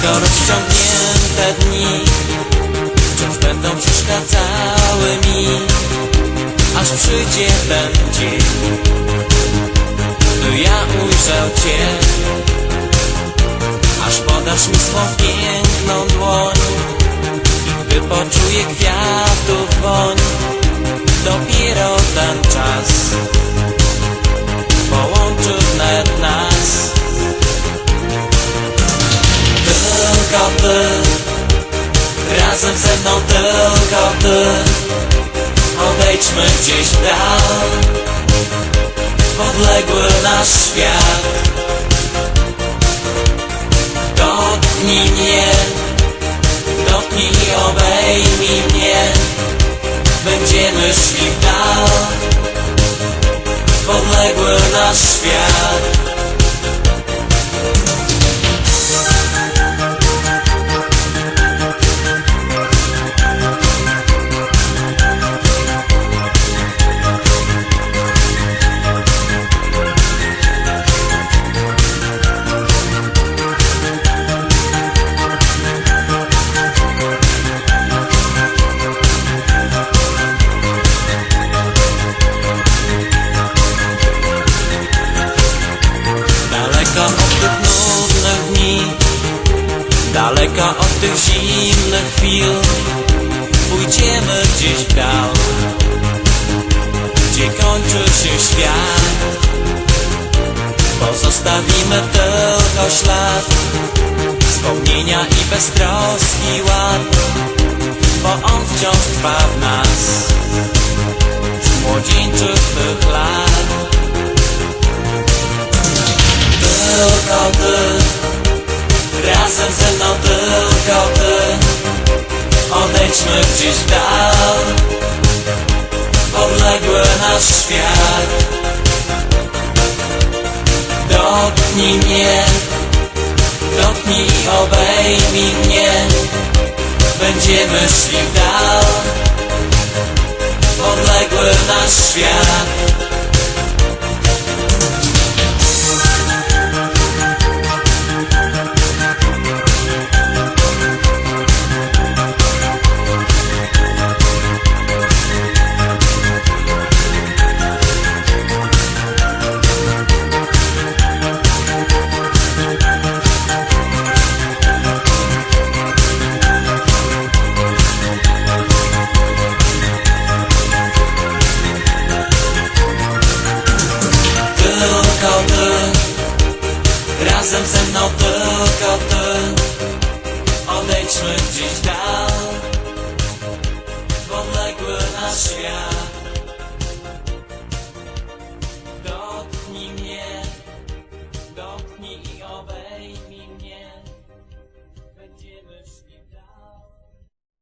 smutne dni. Wciąż będą przeszkadzały mi. Aż przyjdzie ten dzień Gdy ja ujrzę Cię. Aż podasz mi swą piękną dłoń. I gdy poczuję kwiatów woń Dopiero ten czas Tylko Ty Razem ze mną tylko Ty Odejdźmy gdzieś w dal. Podległy nasz świat. Dotknij mnie. Dotknij i obejmij mnie. Będziemy szli w dal. Podległy nasz świat Daleko od tych zimnych chwil. Pójdziemy gdzieś w dal Gdzie kończy się świat. Pozostawimy tylko ślad Wspomnienia i beztroski ład. Bo on wciąż trwa w nas Z młodzieńczych tych lat. Tylko ty Razem ze mną tylko ty Odejdźmy gdzieś w dal. Podległy nasz świat. Dotknij mnie. Dotknij i obejmij mnie. Będziemy szli w dal. Podległy nasz świat razem ze mną tylko ty Odejdźmy gdzieś dal. Podległy nasi